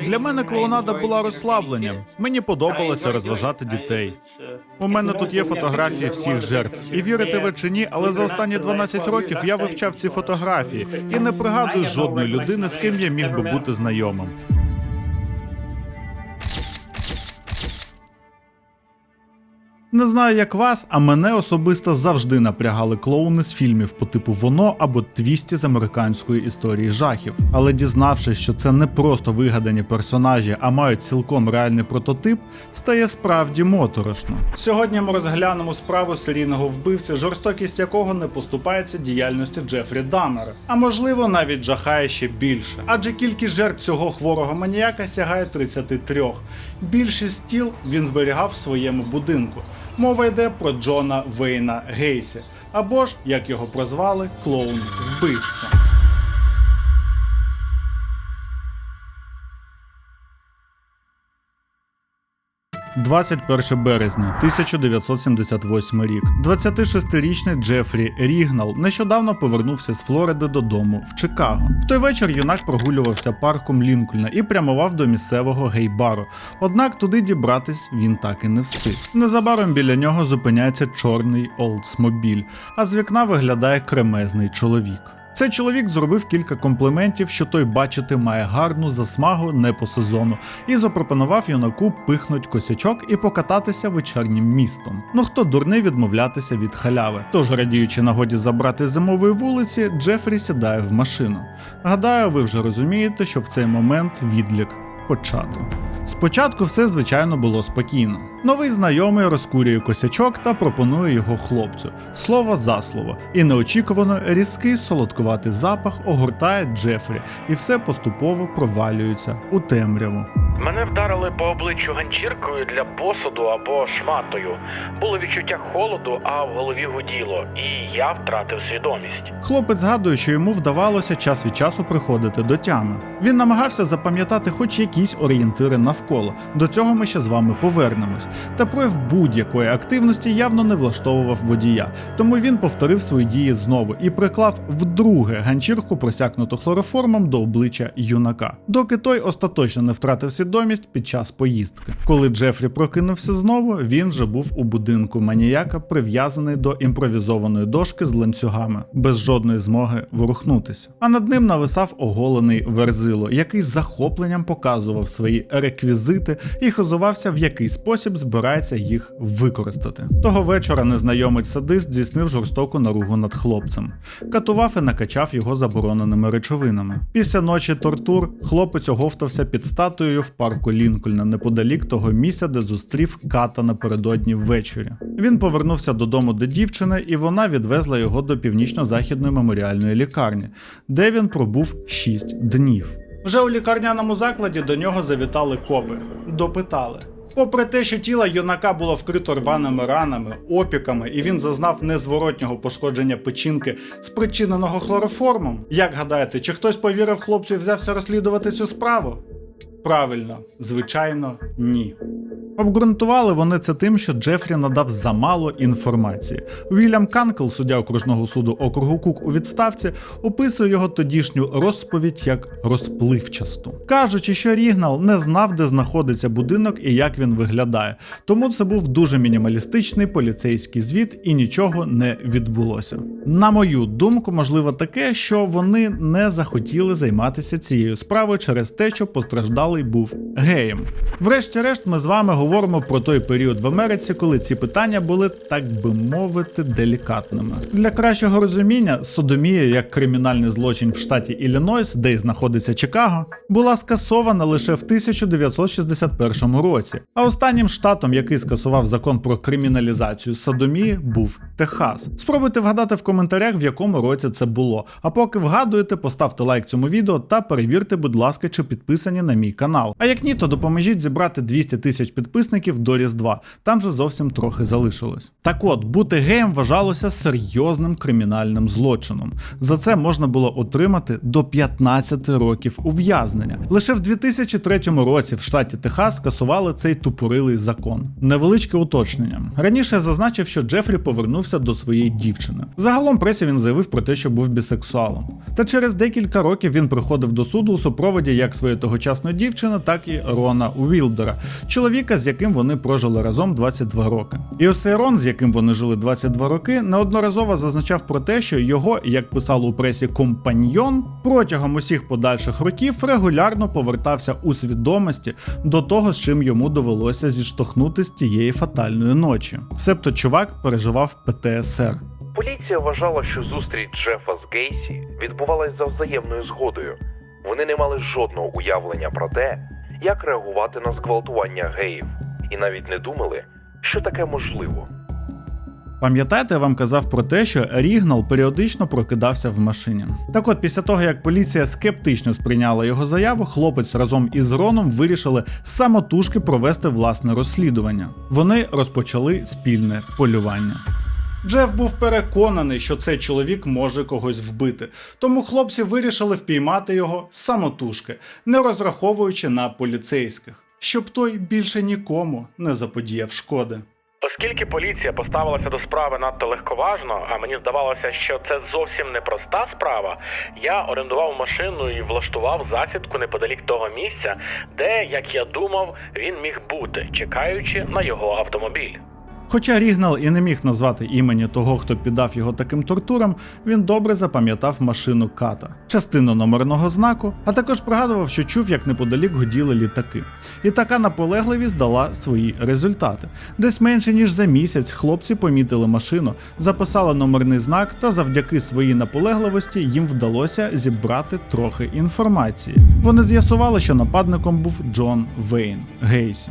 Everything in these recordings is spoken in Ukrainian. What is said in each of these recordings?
Для мене клоунада була розслабленням. Мені подобалося розважати дітей. У мене тут є фотографії всіх жертв. І вірите ви чи ні, але за останні 12 років я вивчав ці фотографії і не пригадую жодної людини, з ким я міг би бути знайомим. Не знаю, як вас, а мене особисто завжди напрягали клоуни з фільмів по типу Воно або Твісті з американської історії жахів. Але дізнавшись, що це не просто вигадані персонажі, а мають цілком реальний прототип, стає справді моторошно. Сьогодні ми розглянемо справу серійного вбивця, жорстокість якого не поступається діяльності Джефрі Даммера, а можливо навіть жахає ще більше. Адже кількість жертв цього хворого маніяка сягає 33. Більшість тіл він зберігав в своєму будинку. Мова йде про Джона Вейна Гейсі, або ж, як його прозвали, клоун вбивця. «21 березня 1978 рік. 26-річний Джефрі Рігнал нещодавно повернувся з Флориди додому в Чикаго. В той вечір юнак прогулювався парком Лінкольна і прямував до місцевого гей-бару. Однак туди дібратись він так і не встиг. Незабаром біля нього зупиняється чорний Олдсмобіль, а з вікна виглядає кремезний чоловік. Цей чоловік зробив кілька компліментів, що той бачити має гарну засмагу не по сезону, і запропонував юнаку пихнуть косячок і покататися вечірнім містом. Ну хто дурний відмовлятися від халяви? Тож, радіючи нагоді забрати зимової вулиці, Джефрі сідає в машину. Гадаю, ви вже розумієте, що в цей момент відлік почато. Спочатку все звичайно було спокійно. Новий знайомий розкурює косячок та пропонує його хлопцю. Слово за слово, і неочікувано різкий солодкуватий запах огортає Джефрі, і все поступово провалюється у темряву. Мене вдарили по обличчю ганчіркою для посуду або шматою. Було відчуття холоду, а в голові гуділо, і я втратив свідомість. Хлопець згадує, що йому вдавалося час від часу приходити до тями. Він намагався запам'ятати хоч якісь орієнтири навколо. До цього ми ще з вами повернемось. Та прояв будь-якої активності явно не влаштовував водія, тому він повторив свої дії знову і приклав вдруге ганчірку, просякнуту хлороформом до обличчя юнака, доки той остаточно не втратив свідомість під час поїздки. Коли Джефрі прокинувся знову, він вже був у будинку маніяка, прив'язаний до імпровізованої дошки з ланцюгами, без жодної змоги ворухнутися. А над ним нависав оголений верзило, який з захопленням показував свої реквізити і хизувався, в який спосіб збирається їх використати. Того вечора незнайомець садист здійснив жорстоку наругу над хлопцем, катував і накачав його забороненими речовинами. Після ночі тортур хлопець оговтався під статуєю в парку Лінкольна неподалік того місця, де зустрів ката напередодні ввечері. Він повернувся додому до дівчини, і вона відвезла його до північно-західної меморіальної лікарні, де він пробув 6 днів. Вже у лікарняному закладі до нього завітали копи, допитали. Попри те, що тіло юнака було вкрито рваними ранами, опіками, і він зазнав незворотнього пошкодження печінки, спричиненого хлороформом. Як гадаєте, чи хтось повірив хлопцю і взявся розслідувати цю справу? Правильно, звичайно, ні. Обґрунтували вони це тим, що Джефрі надав замало інформації. Вільям Канкл, суддя окружного суду округу Кук у відставці, описує його тодішню розповідь як розпливчасту, кажучи, що Рігнал не знав, де знаходиться будинок і як він виглядає. Тому це був дуже мінімалістичний поліцейський звіт і нічого не відбулося. На мою думку, можливо таке, що вони не захотіли займатися цією справою через те, що постраждалий був геєм. Врешті-решт, ми з вами говоримо про той період в Америці, коли ці питання були, так би мовити, делікатними. Для кращого розуміння, содомія як кримінальний злочин в штаті Іллінойс, де й знаходиться Чикаго, була скасована лише в 1961 році. А останнім штатом, який скасував закон про криміналізацію садомії, був Техас. Спробуйте вгадати в коментарях, в якому році це було. А поки вгадуєте, поставте лайк цьому відео та перевірте, будь ласка, чи підписані на мій канал. А як ні, то допоможіть зібрати 200 тисяч підписників підписників до Різдва. Там же зовсім трохи залишилось. Так от, бути геєм вважалося серйозним кримінальним злочином. За це можна було отримати до 15 років ув'язнення. Лише в 2003 році в штаті Техас скасували цей тупорилий закон. Невеличке уточнення. Раніше я зазначив, що Джефрі повернувся до своєї дівчини. Загалом пресі він заявив про те, що був бісексуалом. Та через декілька років він приходив до суду у супроводі як своєї тогочасної дівчини, так і Рона Уілдера, чоловіка, з яким вони прожили разом 22 роки. І ось цей Рон, з яким вони жили 22 роки, неодноразово зазначав про те, що його, як писало у пресі, компаньйон протягом усіх подальших років регулярно повертався у свідомості до того, з чим йому довелося зіштовхнути з тієї фатальної ночі. Себто чувак переживав ПТСР. Поліція вважала, що зустріч Джефа з Гейсі відбувалась за взаємною згодою. Вони не мали жодного уявлення про те, як реагувати на зґвалтування геїв, і навіть не думали, що таке можливо. Пам'ятаєте, я вам казав про те, що Рігнал періодично прокидався в машині. Так от, після того як поліція скептично сприйняла його заяву, хлопець разом із Роном вирішили самотужки провести власне розслідування. Вони розпочали спільне полювання. Джеф був переконаний, що цей чоловік може когось вбити, тому хлопці вирішили впіймати його самотужки, не розраховуючи на поліцейських, щоб той більше нікому не заподіяв шкоди. Оскільки поліція поставилася до справи надто легковажно, а мені здавалося, що це зовсім непроста справа, я орендував машину і влаштував засідку неподалік того місця, де, як я думав, він міг бути, чекаючи на його автомобіль. Хоча Рігнал і не міг назвати імені того, хто піддав його таким тортурам, він добре запам'ятав машину ката, частину номерного знаку, а також пригадував, що чув, як неподалік годіли літаки. І така наполегливість дала свої результати. Десь менше ніж за місяць хлопці помітили машину, записали номерний знак, та завдяки своїй наполегливості їм вдалося зібрати трохи інформації. Вони з'ясували, що нападником був Джон Вейн Гейсі.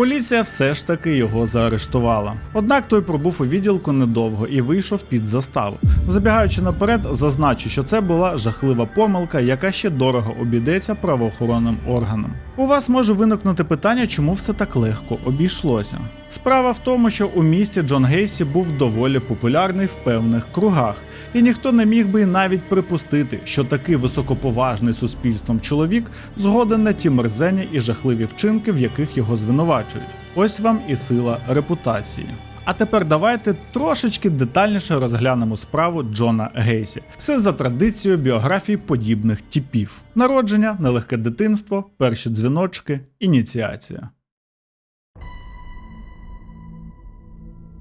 Поліція все ж таки його заарештувала. Однак той пробув у відділку недовго і вийшов під заставу. Забігаючи наперед, зазначу, що це була жахлива помилка, яка ще дорого обійдеться правоохоронним органам. У вас може виникнути питання, чому все так легко обійшлося. Справа в тому, що у місті Джон Гейсі був доволі популярний в певних кругах. І ніхто не міг би навіть припустити, що такий високоповажний суспільством чоловік згоден на ті мерзені і жахливі вчинки, в яких його звинувачують. Ось вам і сила репутації. А тепер давайте трошечки детальніше розглянемо справу Джона Гейсі. Все за традицією біографій подібних типів: народження, нелегке дитинство, перші дзвіночки, ініціація.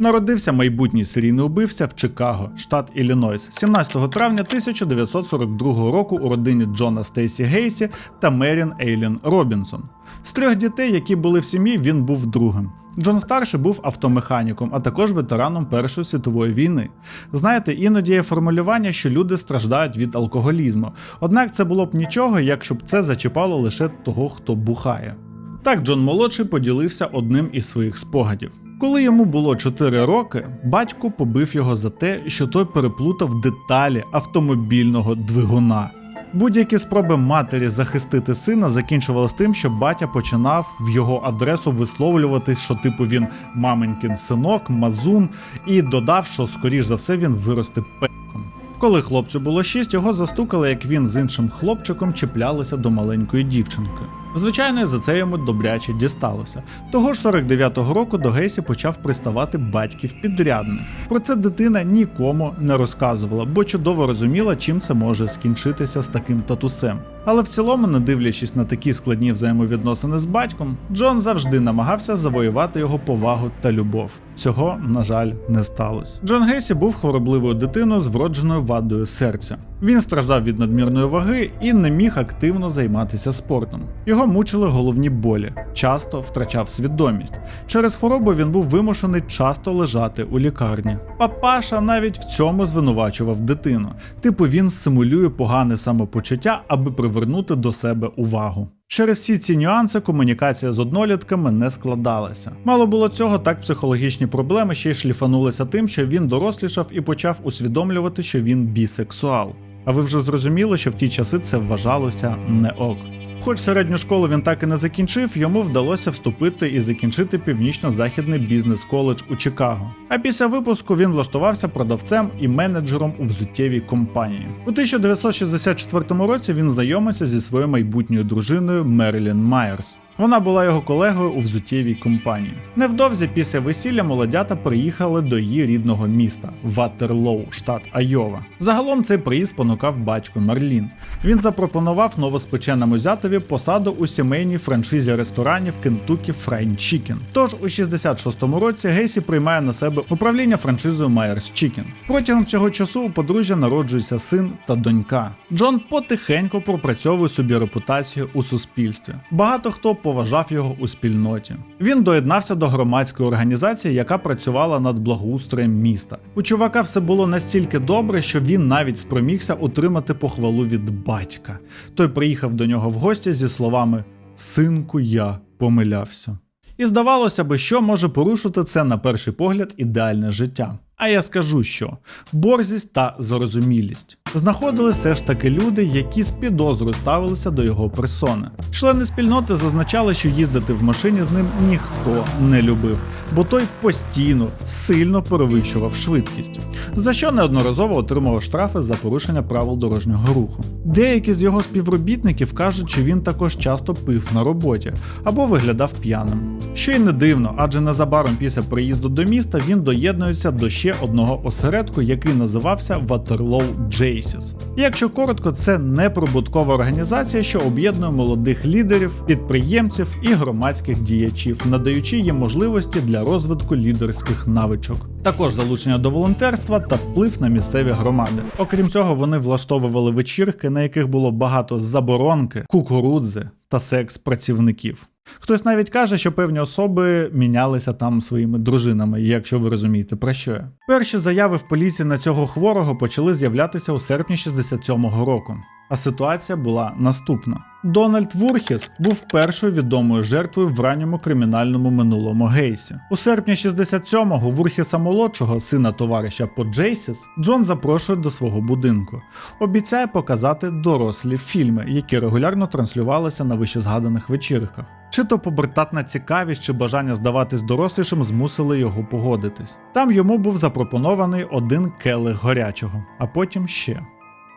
Народився майбутній серійний убивця в Чикаго, штат Іллінойс, 17 травня 1942 року у родині Джона Стейсі Гейсі та Мерін Ейлін Робінсон. З трьох дітей, які були в сім'ї, він був другим. Джон старший був автомеханіком, а також ветераном Першої світової війни. Знаєте, іноді є формулювання, що люди страждають від алкоголізму. Однак це було б нічого, якщо б це зачіпало лише того, хто бухає. Так Джон молодший поділився одним із своїх спогадів. Коли йому було 4 роки, батько побив його за те, що той переплутав деталі автомобільного двигуна. Будь-які спроби матері захистити сина закінчувалися тим, що батя починав в його адресу висловлюватись, що типу він маменькин синок, мазун, і додав, що скоріш за все він виросте пеком. Коли хлопцю було 6, його застукали, як він з іншим хлопчиком чіплялися до маленької дівчинки. Звичайно, за це йому добряче дісталося. Того ж 49-го року до Гейсі почав приставати батьків підрядник. Про це дитина нікому не розказувала, бо чудово розуміла, чим це може скінчитися з таким татусем. Але в цілому, не дивлячись на такі складні взаємовідносини з батьком, Джон завжди намагався завоювати його повагу та любов. Цього, на жаль, не сталося. Джон Гейсі був хворобливою дитиною з вродженою вадою серця. Він страждав від надмірної ваги і не міг активно займатися спортом. Його мучили головні болі, часто втрачав свідомість. Через хворобу він був вимушений часто лежати у лікарні. Папаша навіть в цьому звинувачував дитину. Типу він симулює погане самопочуття, аби привернути до себе увагу. Через всі ці нюанси комунікація з однолітками не складалася. Мало було цього, так психологічні проблеми ще й шліфанулися тим, що він дорослішав і почав усвідомлювати, що він бісексуал. А ви вже зрозуміли, що в ті часи це вважалося не ок. Хоч середню школу він так і не закінчив, йому вдалося вступити і закінчити північно-західний бізнес-коледж у Чикаго. А після випуску він влаштувався продавцем і менеджером у взуттєвій компанії. У 1964 році він знайомиться зі своєю майбутньою дружиною Мерлін Майерс. Вона була його колегою у взуттєвій компанії. Невдовзі після весілля молодята приїхали до її рідного міста Ватерлоу, штат Айова. Загалом цей приїзд спонукав батько Мерлін. Він запропонував новоспеченому зятові посаду у сімейній франшизі ресторанів Kentucky Fried Chicken. Тож у 66-му році Гейсі приймає на себе управління франшизою Myers Chicken. Протягом цього часу у подружжя народжується син та донька. Джон потихеньку пропрацьовує собі репутацію у суспільстві. Багато хто поважав його у спільноті. Він доєднався до громадської організації, яка працювала над благоустроєм міста. У чувака все було настільки добре, що він навіть спромігся отримати похвалу від батька. Той приїхав до нього в гості зі словами Синку, я помилявся. І здавалося би, що може порушити це на перший погляд ідеальне життя. А я скажу, що борзість та зарозумілість. Знаходили все ж таки люди, які з підозрою ставилися до його персони. Члени спільноти зазначали, що їздити в машині з ним ніхто не любив, бо той постійно сильно перевищував швидкість, за що неодноразово отримував штрафи за порушення правил дорожнього руху. Деякі з його співробітників кажуть, що він також часто пив на роботі або виглядав п'яним. Що й не дивно, адже незабаром після приїзду до міста він доєднується до ще одного осередку, який називався Waterloo Jaycees. Якщо коротко, це неприбуткова організація, що об'єднує молодих лідерів, підприємців і громадських діячів, надаючи їм можливості для розвитку лідерських навичок. Також залучення до волонтерства та вплив на місцеві громади. Окрім цього, вони влаштовували вечірки, на яких було багато заборонки, кукурудзи та секс працівників. Хтось навіть каже, що певні особи мінялися там своїми дружинами, якщо ви розумієте про що. Перші заяви в поліції на цього хворого почали з'являтися у серпні 67-го року. А ситуація була наступна: Дональд Вурхіс був першою відомою жертвою в ранньому кримінальному минулому Гейсі. У серпні 67-го Вурхіса молодшого, сина товариша по Джейсіс, Джон запрошує до свого будинку. Обіцяє показати дорослі фільми, які регулярно транслювалися на вищезгаданих вечірках. Чи то побертатна цікавість, чи бажання здаватись дорослішим змусили його погодитись. Там йому був запропонований один келих горячого, а потім ще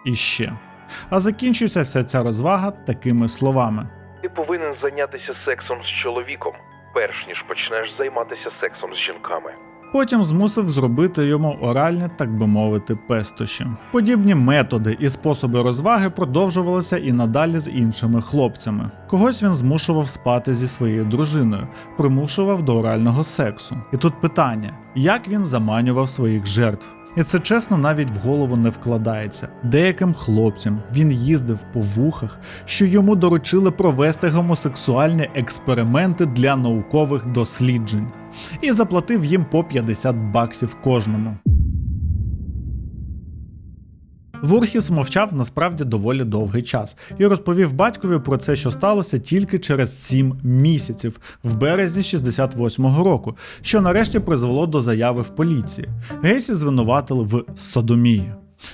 і ще. А закінчується вся ця розвага такими словами. Ти повинен зайнятися сексом з чоловіком, перш ніж почнеш займатися сексом з жінками. Потім змусив зробити йому оральні, так би мовити, пестощі. Подібні методи і способи розваги продовжувалися і надалі з іншими хлопцями. Когось він змушував спати зі своєю дружиною, примушував до орального сексу. І тут питання: як він заманював своїх жертв? І це чесно навіть в голову не вкладається. Деяким хлопцям він їздив по вухах, що йому доручили провести гомосексуальні експерименти для наукових досліджень, і заплатив їм по 50 баксів кожному. Вурхіс мовчав насправді доволі довгий час і розповів батькові про це, що сталося тільки через 7 місяців в березні 68-го року, що нарешті призвело до заяви в поліції. Гейсі звинуватили в содомії.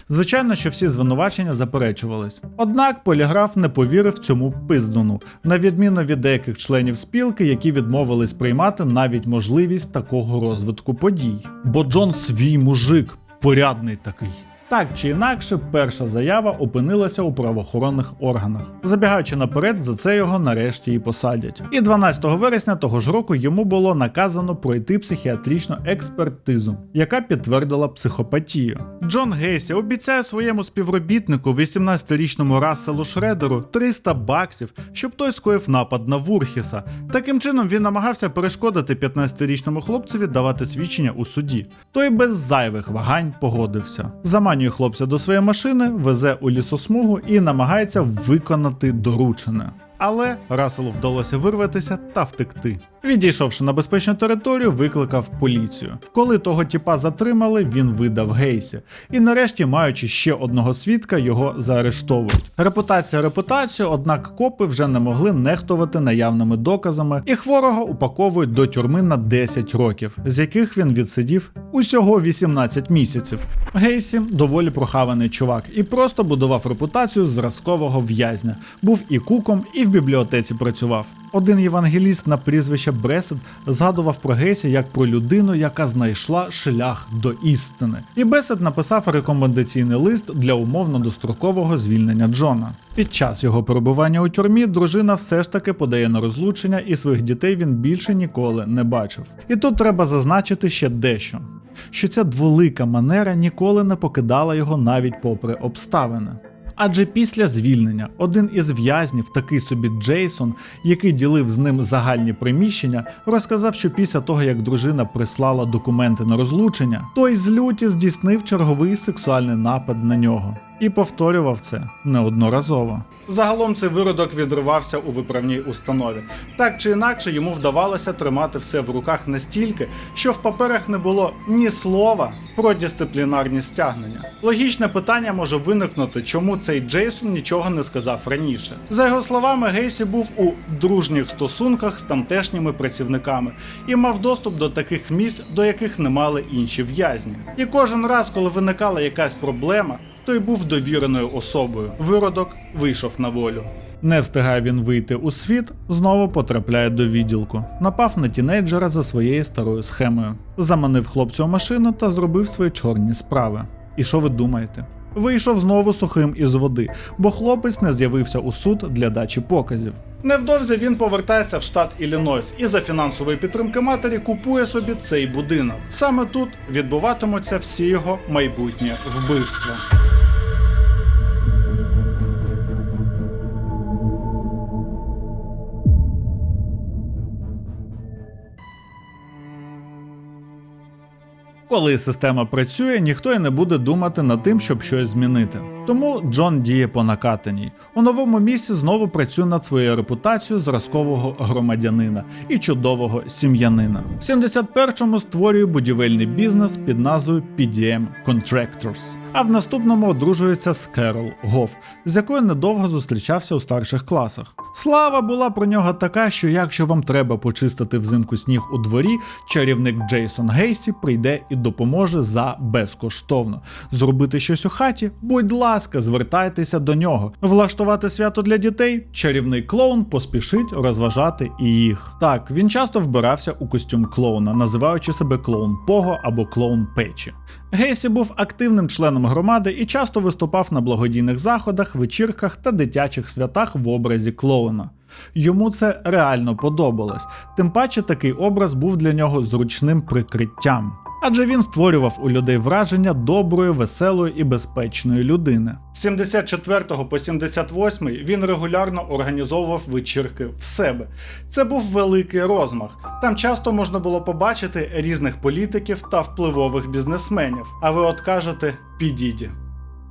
Звичайно, що всі звинувачення заперечувались. Однак поліграф не повірив цьому пиздуну, на відміну від деяких членів спілки, які відмовились приймати навіть можливість такого розвитку подій. Бо Джон свій мужик, порядний такий. Так чи інакше, перша заява опинилася у правоохоронних органах. Забігаючи наперед, за це його нарешті і посадять. І 12 вересня того ж року йому було наказано пройти психіатричну експертизу, яка підтвердила психопатію. Джон Гейсі обіцяє своєму співробітнику, 18-річному Расселу Шредеру, 300 баксів, щоб той скоїв напад на Вурхіса. Таким чином він намагався перешкодити 15-річному хлопцеві давати свідчення у суді. Той без зайвих вагань погодився. Заманює хлопця до своєї машини, везе у лісосмугу і намагається виконати доручене. Але Расселу вдалося вирватися та втекти. Відійшовши на безпечну територію, викликав поліцію. Коли того тіпа затримали, він видав Гейсі. І нарешті, маючи ще одного свідка, його заарештовують. Репутація репутацію, однак копи вже не могли нехтувати наявними доказами, і хворого упаковують до тюрми на 10 років, з яких він відсидів усього 18 місяців. Гейсі доволі прохаваний чувак і просто будував репутацію зразкового в'язня. Був і куком, і в бібліотеці працював. Один євангеліст на прізвище Бресет згадував про Гейсі як про людину, яка знайшла шлях до істини. І Бесет написав рекомендаційний лист для умовно дострокового звільнення Джона. Під час його перебування у тюрмі дружина все ж таки подає на розлучення, і своїх дітей він більше ніколи не бачив. І тут треба зазначити ще дещо що ця дволика манера ніколи не покидала його навіть попри обставини. Адже після звільнення один із в'язнів, такий собі Джейсон, який ділив з ним загальні приміщення, розказав, що після того, як дружина прислала документи на розлучення, той з люті здійснив черговий сексуальний напад на нього і повторював це неодноразово. Загалом цей виродок відривався у виправній установі. Так чи інакше йому вдавалося тримати все в руках настільки, що в паперах не було ні слова про дисциплінарні стягнення. Логічне питання може виникнути, чому цей Джейсон нічого не сказав раніше. За його словами, Гейсі був у дружніх стосунках з тамтешніми працівниками і мав доступ до таких місць, до яких не мали інші в'язні. І кожен раз, коли виникала якась проблема, той був довіреною особою. Виродок вийшов на волю. Не встигає він вийти у світ, знову потрапляє до відділку. Напав на тінейджера за своєю старою схемою, заманив хлопця у машину та зробив свої чорні справи. І що ви думаєте? Вийшов знову сухим із води, бо хлопець не з'явився у суд для дачі показів. Невдовзі він повертається в штат Іллінойс і за фінансової підтримки матері купує собі цей будинок. Саме тут відбуватимуться всі його майбутні вбивства. Коли система працює, ніхто й не буде думати над тим, щоб щось змінити. Тому Джон діє по накатаній. У новому місці знову працює над своєю репутацією зразкового громадянина і чудового сім'янина. В 71-му створює будівельний бізнес під назвою PDM Contractors, а в наступному одружується з Керол Гоф, з якою недовго зустрічався у старших класах. Слава була про нього така, що якщо вам треба почистити взимку сніг у дворі, чарівник Джейсон Гейсі прийде і допоможе за безкоштовно. Зробити щось у хаті, будь ласка, звертайтеся до нього. Влаштувати свято для дітей, чарівний клоун поспішить розважати і їх. Так, він часто вбирався у костюм клоуна, називаючи себе клоун Пого або клоун Печі. Гейсі був активним членом громади і часто виступав на благодійних заходах, вечірках та дитячих святах в образі клоуна. Йому це реально подобалось, тим паче такий образ був для нього зручним прикриттям. Адже він створював у людей враження доброї, веселої і безпечної людини. З 74 по 78 він регулярно організовував вечірки в себе. Це був великий розмах. Там часто можна було побачити різних політиків та впливових бізнесменів. А ви от кажете підіді.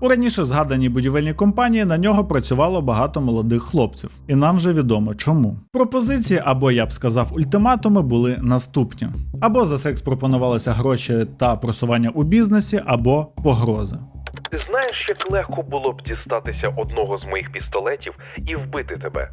У раніше згаданій будівельній компанії на нього працювало багато молодих хлопців, і нам вже відомо чому. Пропозиції, або я б сказав, ультиматуми були наступні: або за секс пропонувалися гроші та просування у бізнесі, або погрози. Ти знаєш, як легко було б дістатися одного з моїх пістолетів і вбити тебе?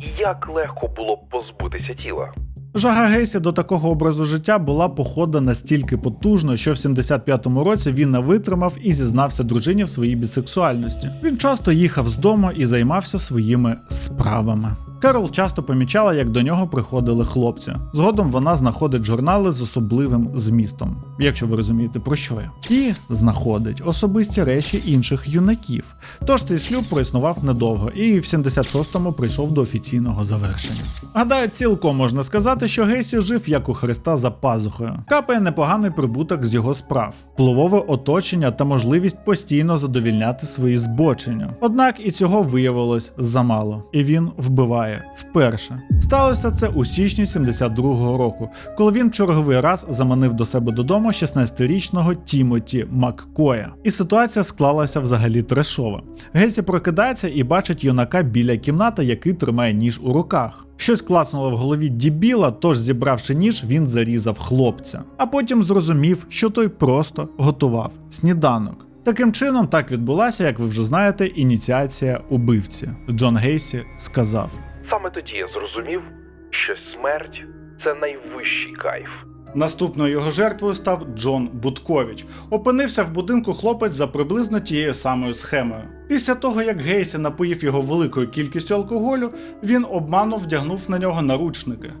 І як легко було б позбутися тіла? Жага Гейсі до такого образу життя була похода настільки потужно, що в 75-му році він не витримав і зізнався дружині в своїй бісексуальності. Він часто їхав з дому і займався своїми справами. Керол часто помічала, як до нього приходили хлопці. Згодом вона знаходить журнали з особливим змістом, якщо ви розумієте про що я, і знаходить особисті речі інших юнаків. Тож цей шлюб проіснував недовго, і в 76-му прийшов до офіційного завершення. Гадаю, цілком можна сказати, що Гейсі жив як у Христа за пазухою. Капає непоганий прибуток з його справ, впливове оточення та можливість постійно задовільняти свої збочення. Однак і цього виявилось замало, і він вбиває вперше. Сталося це у січні 72-го року, коли він черговий раз заманив до себе додому 16-річного Тімоті Маккоя. І ситуація склалася взагалі трешова. Гесі прокидається і бачить юнака біля кімнати, який тримає ніж у руках. Щось клацнуло в голові дібіла, тож, зібравши ніж, він зарізав хлопця. А потім зрозумів, що той просто готував сніданок. Таким чином, так відбулася, як ви вже знаєте, ініціація убивці. Джон Гейсі сказав: Саме тоді я зрозумів, що смерть це найвищий кайф. Наступною його жертвою став Джон Будкович. Опинився в будинку хлопець за приблизно тією самою схемою. Після того, як Гейсі напоїв його великою кількістю алкоголю, він обманом вдягнув на нього наручники,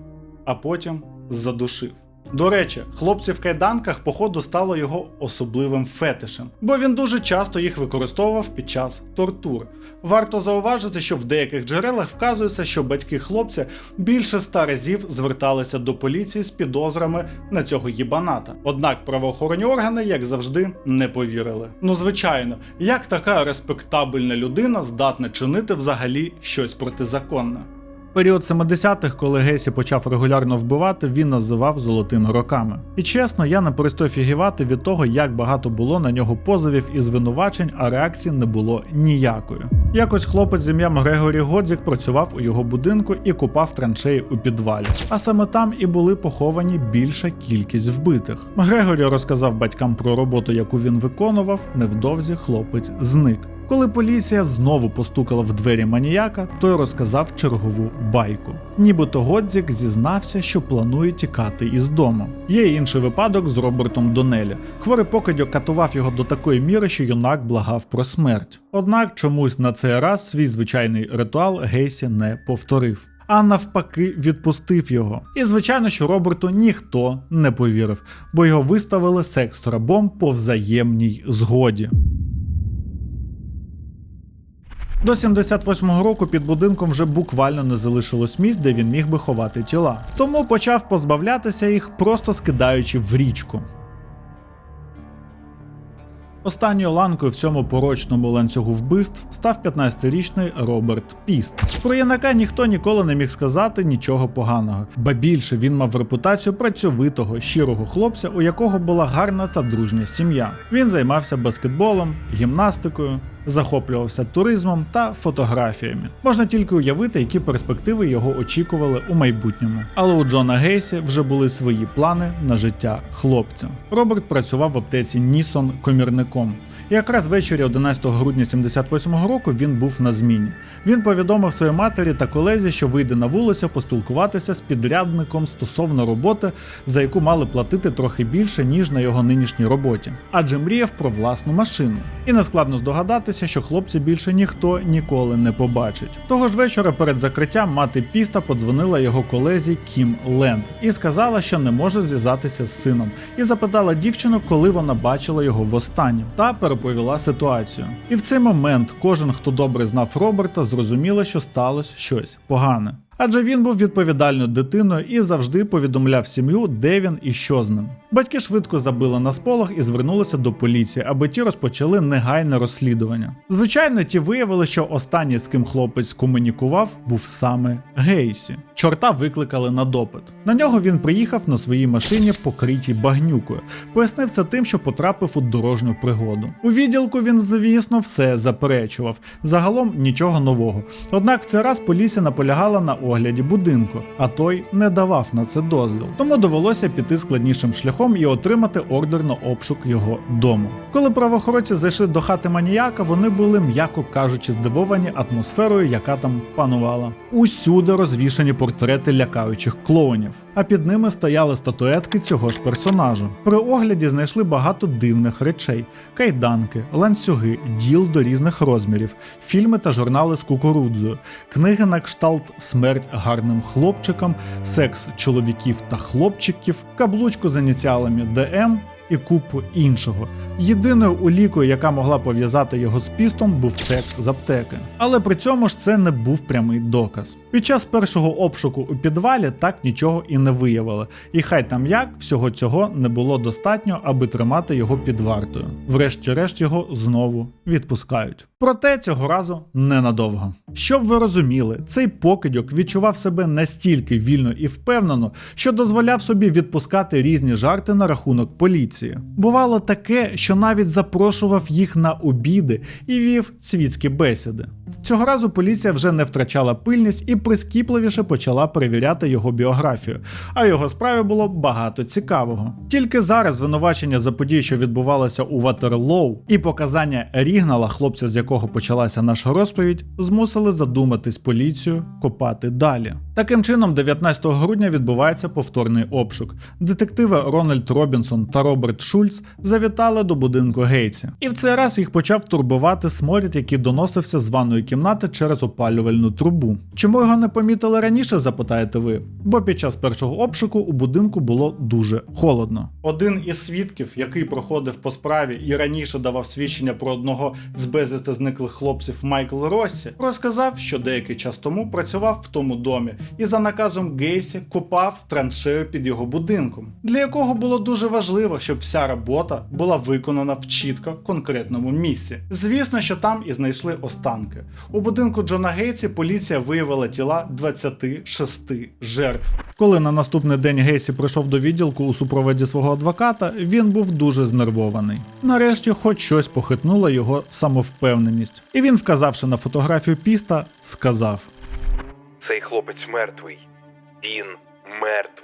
а потім задушив. До речі, хлопці в кайданках, походу, стало його особливим фетишем, бо він дуже часто їх використовував під час тортур. Варто зауважити, що в деяких джерелах вказується, що батьки хлопця більше ста разів зверталися до поліції з підозрами на цього їбаната. Однак правоохоронні органи, як завжди, не повірили. Ну звичайно, як така респектабельна людина здатна чинити взагалі щось протизаконне? Період 70-х, коли Гейсі почав регулярно вбивати, він називав золотими роками. І чесно, я не перестав фігівати від того, як багато було на нього позовів і звинувачень, а реакції не було ніякої. Якось хлопець з ім'ям Грегорі Годзік працював у його будинку і купав траншеї у підвалі. А саме там і були поховані більша кількість вбитих. Грегорі розказав батькам про роботу, яку він виконував. Невдовзі хлопець зник. Коли поліція знову постукала в двері маніяка, той розказав чергову байку. Нібито Годзік зізнався, що планує тікати із дому. Є інший випадок з Робертом Донелі. Хворий покидьок катував його до такої міри, що юнак благав про смерть. Однак чомусь на цей раз свій звичайний ритуал Гейсі не повторив. А навпаки, відпустив його. І звичайно, що Роберту ніхто не повірив, бо його виставили секс-рабом по взаємній згоді. До 78-го року під будинком вже буквально не залишилось місць, де він міг би ховати тіла. Тому почав позбавлятися їх, просто скидаючи в річку. Останньою ланкою в цьому порочному ланцюгу вбивств став 15-річний Роберт Піст. Про юнака ніхто ніколи не міг сказати нічого поганого, ба більше він мав репутацію працьовитого, щирого хлопця, у якого була гарна та дружня сім'я. Він займався баскетболом, гімнастикою, захоплювався туризмом та фотографіями. Можна тільки уявити, які перспективи його очікували у майбутньому. Але у Джона Гейсі вже були свої плани на життя хлопця. Роберт працював в аптеці Нісон комірником. Якраз ввечері 11 грудня 78-го року він був на зміні. Він повідомив своїй матері та колезі, що вийде на вулицю поспілкуватися з підрядником стосовно роботи, за яку мали платити трохи більше, ніж на його нинішній роботі, адже мріяв про власну машину. І нескладно здогадатися, що хлопця більше ніхто ніколи не побачить. Того ж вечора перед закриттям мати піста подзвонила його колезі Кім Ленд і сказала, що не може зв'язатися з сином, і запитала дівчину, коли вона бачила його востаннє, та переповіла ситуацію. І в цей момент кожен, хто добре знав Роберта, зрозуміло, що сталося щось погане. Адже він був відповідальною дитиною і завжди повідомляв сім'ю, де він і що з ним. Батьки швидко забили на сполох і звернулися до поліції, аби ті розпочали негайне розслідування. Звичайно, ті виявили, що останній, з ким хлопець комунікував, був саме Гейсі. Чорта викликали на допит. На нього він приїхав на своїй машині, покритій багнюкою. Пояснив це тим, що потрапив у дорожню пригоду. У відділку він, звісно, все заперечував. Загалом нічого нового. Однак в цей раз поліція наполягала на огляді будинку, а той не давав на це дозвіл. Тому довелося піти складнішим шляхом і отримати ордер на обшук його дому. Коли правоохоронці зайшли до хати маніяка, вони були, м'яко кажучи, здивовані атмосферою, яка там панувала. Усюди розвішані портрети лякаючих клоунів, а під ними стояли статуетки цього ж персонажа. При огляді знайшли багато дивних речей: кайданки, ланцюги, діл до різних розмірів, фільми та журнали з кукурудзою, книги на кшталт Смерть гарним хлопчикам, секс чоловіків та хлопчиків, каблучку з ініціалами ДМ. І купу іншого. Єдиною улікою, яка могла пов'язати його з пістом, був чек з аптеки. Але при цьому ж це не був прямий доказ. Під час першого обшуку у підвалі так нічого і не виявили. І хай там як всього цього не було достатньо, аби тримати його під вартою. Врешті-решт його знову відпускають. Проте цього разу ненадовго. Щоб ви розуміли, цей покидьок відчував себе настільки вільно і впевнено, що дозволяв собі відпускати різні жарти на рахунок поліції. Бувало таке, що навіть запрошував їх на обіди і вів світські бесіди. Цього разу поліція вже не втрачала пильність і прискіпливіше почала перевіряти його біографію, а його справі було багато цікавого. Тільки зараз звинувачення за події, що відбувалися у Ватерлоу, і показання Рігнала, хлопця, з якого почалася наша розповідь, змусили задуматись поліцію копати далі. Таким чином, 19 грудня відбувається повторний обшук. Детективи Рональд Робінсон та Роберт Шульц завітали до будинку Гейтсі. І в цей раз їх почав турбувати сморід, який доносився з ванної кімнати через опалювальну трубу. Чому його не помітили раніше, запитаєте ви? Бо під час першого обшуку у будинку було дуже холодно. Один із свідків, який проходив по справі і раніше давав свідчення про одного з безвісти зниклих хлопців Майкл Россі, розказав, що деякий час тому працював в тому домі і за наказом Гейсі копав траншею під його будинком, для якого було дуже важливо, щоб вся робота була виконана в чітко конкретному місці. Звісно, що там і знайшли останки. У будинку Джона Гейсі поліція виявила тіла 26 жертв. Коли на наступний день Гейсі прийшов до відділку у супроводі свого адвоката, він був дуже знервований. Нарешті, хоч щось похитнуло його самовпевненість, і він, вказавши на фотографію піста, сказав. Цей хлопець мертвий. Він мертвий.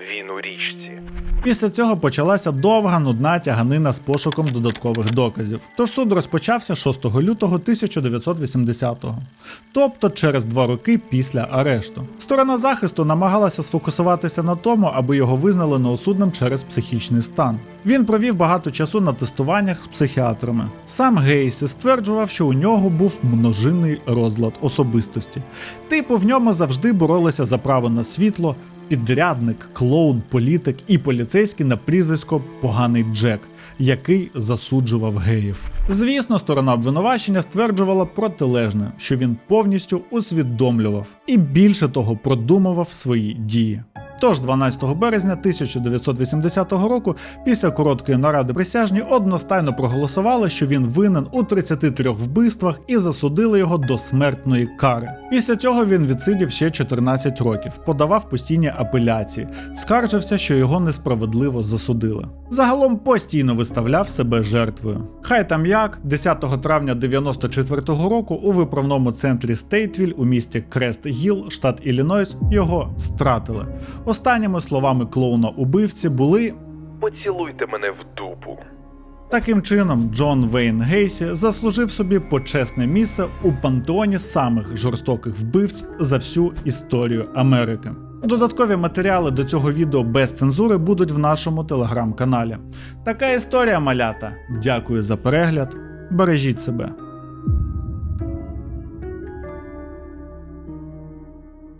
Він у річці. Після цього почалася довга нудна тяганина з пошуком додаткових доказів. Тож суд розпочався 6 лютого 1980-го, тобто через два роки після арешту. Сторона захисту намагалася сфокусуватися на тому, аби його визнали неосудним через психічний стан. Він провів багато часу на тестуваннях з психіатрами. Сам Гейсі стверджував, що у нього був множинний розлад особистості. Типу в ньому завжди боролися за право на світло, підрядник, клоун, політик і поліцейський на прізвисько Поганий Джек, який засуджував геїв. Звісно, сторона обвинувачення стверджувала протилежне, що він повністю усвідомлював і більше того продумував свої дії. Тож 12 березня 1980 року, після короткої наради присяжні одностайно проголосували, що він винен у 33 вбивствах і засудили його до смертної кари. Після цього він відсидів ще 14 років, подавав постійні апеляції, скаржився, що його несправедливо засудили. Загалом постійно виставляв себе жертвою. Хай там як, 10 травня 94-го року у виправному центрі Стейтвіль у місті Крест Гіл, штат Іллінойс, його стратили. Останніми словами клоуна убивці були Поцілуйте мене в дупу. Таким чином, Джон Вейн Гейсі заслужив собі почесне місце у пантеоні самих жорстоких вбивць за всю історію Америки. Додаткові матеріали до цього відео без цензури будуть в нашому телеграм-каналі. Така історія малята. Дякую за перегляд. Бережіть себе.